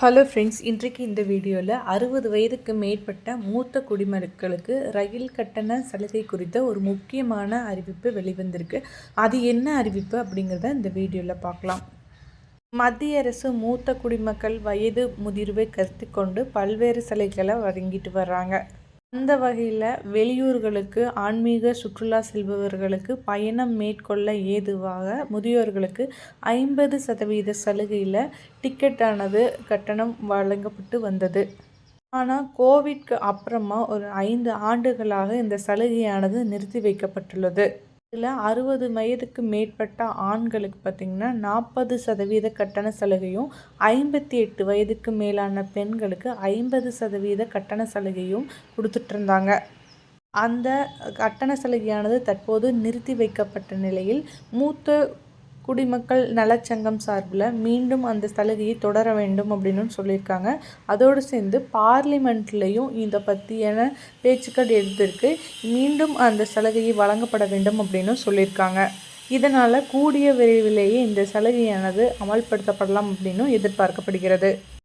Hello friends இன்றைக்கு இந்த வீடியோவில் அறுபது வயதுக்கு மேற்பட்ட மூத்த குடிமக்களுக்கு ரயில் கட்டண சலுகை குறித்த ஒரு முக்கியமான அறிவிப்பு வெளிவந்திருக்கு. அது என்ன அறிவிப்பு அப்படிங்கிறத இந்த வீடியோவில் பார்க்கலாம். மத்திய அரசு மூத்த குடிமக்கள் வயது முதிர்வை கருத்து கொண்டு பல்வேறு சலுகைகளை வழங்கிட்டு வர்றாங்க. அந்த வகையில் வெளியூர்களுக்கு ஆன்மீக சுற்றுலா செல்பவர்களுக்கு பயணம் மேற்கொள்ள ஏதுவாக முதியோர்களுக்கு ஐம்பது சதவீத சலுகையில் டிக்கெட்டானது கட்டணம் வழங்கப்பட்டு வந்தது. ஆனால் கோவிட்க்கு அப்புறமா ஒரு ஐந்து ஆண்டுகளாக இந்த சலுகையானது நிறுத்தி வைக்கப்பட்டுள்ளது. இதில் அறுபது வயதுக்கு மேற்பட்ட ஆண்களுக்கு பார்த்திங்கன்னா நாற்பது சதவீத கட்டண சலுகையும் ஐம்பத்தி எட்டு வயதுக்கு மேலான பெண்களுக்கு ஐம்பது சதவீத கட்டண சலுகையும் கொடுத்துட்ருந்தாங்க. அந்த கட்டண சலுகையானது தற்போது நிறுத்தி வைக்கப்பட்ட நிலையில் மூத்த குடிமக்கள் நலச்சங்கம் சார்பில் மீண்டும் அந்த சலுகையை தொடர வேண்டும் அப்படின்னு சொல்லியிருக்காங்க. அதோடு சேர்ந்து பார்லிமெண்ட்லேயும் இதை பற்றியான பேச்சுக்கள் எடுத்திருக்கு மீண்டும் அந்த சலுகையை வழங்கப்பட வேண்டும் அப்படின்னு சொல்லியிருக்காங்க. இதனால் கூடிய விரைவிலேயே இந்த சலுகையானது அமல்படுத்தப்படலாம் அப்படின்னும் எதிர்பார்க்கப்படுகிறது.